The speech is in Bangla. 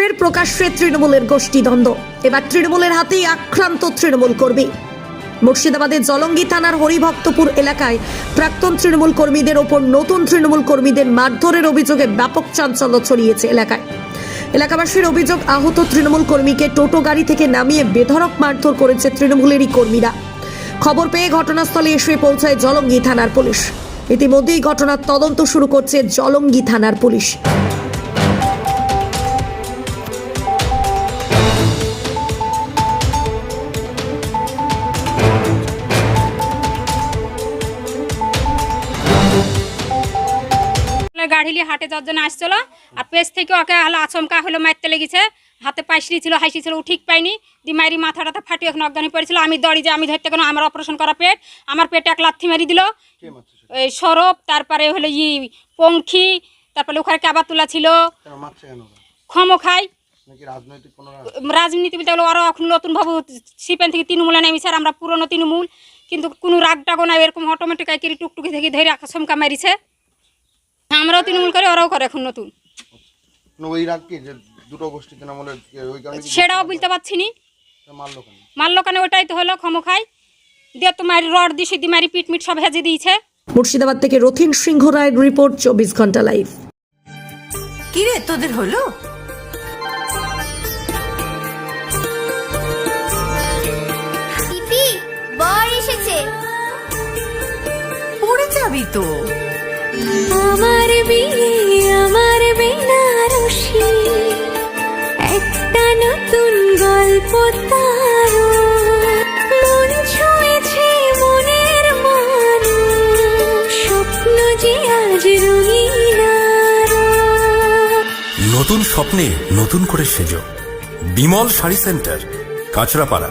ফের প্রকাশ্যে তৃণমূলের গোষ্ঠীদ্বন্দ্ব। এবার তৃণমূলের হাতেই আক্রান্ত তৃণমূল কর্মী। মুর্শিদাবাদের জলঙ্গি থানার হরিভক্তপুর এলাকায় প্রাক্তন তৃণমূল কর্মীদের ওপর নতুন তৃণমূল কর্মীদের মারধরের অভিযোগে ব্যাপক চাঞ্চল্য ছড়িয়েছে এলাকায়। এলাকাবাসীর অভিযোগ, আহত তৃণমূল কর্মীকে টোটো গাড়ি থেকে নামিয়ে বেধড়ক মারধর করেছে তৃণমূলেরই কর্মীরা। খবর পেয়ে ঘটনাস্থলে এসে পৌঁছায় জলঙ্গি থানার পুলিশ। ইতিমধ্যেই ঘটনার তদন্ত শুরু করছে জলঙ্গি থানার পুলিশ। নিয়ে হাটে যাওয়ার জন্য আসছিল। আর পেছ থেকে ওকে হলো আচমকা হলো মারতে লেগেছে। হাতে পাইসরি ছিল হাসি ছিল ও ঠিক পাইনি দি মারি মাথা টাথা ফাটি এখন অজ্ঞানী পড়েছিল। আমি দড়ি যে আমি ধরতে কেন আমার অপারেশন করা পেট। আমার পেটে এক লাথি মারি দিল? এই সরব তারপরে হলো ই পঙ্খী তারপরে ওখানে কাবা তোলা ছিল? খমো খাই রাজনীতি বলতে গেলে ওরা এখন নতুন ভাবে সিপেন থেকে তৃণমূলে নেমেছে আর আমরা পুরনো তৃণমূল। কিন্তু কোনো রাগ টাগো না এরকম অটোমেটিক টুকটুকি থেকে ধরে আকাশমকা মারিছে। আমরাও তৃণমূল করে ওরাও করে এখন নতুন। ওই রাগ কি যে দুটো গোষ্ঠী তৃণমূলের ওই কারণে কি সেটাও বুঝতে পারছি নি। মারলো কেন? মারলো কেন ওটাই তো হলো ক্ষম খাই দিয়ে তো মারি রড দিয়ে সিদ্ধি মারি পিট মিট সব হেজে দিয়েছে। মুর্শিদাবাদ থেকে রথিন সিংহ রায়ের রিপোর্ট চব্বিশ ঘণ্টা লাইভ। কিরে তোদের হলো? দিদি বর এসেছে। পড়ে যাবি তো। আমার আমার একটা নতুন গল্প স্বপ্ন নতুন স্বপ্নে নতুন করে সেজ। Bimal sari centre, Kanchrapara.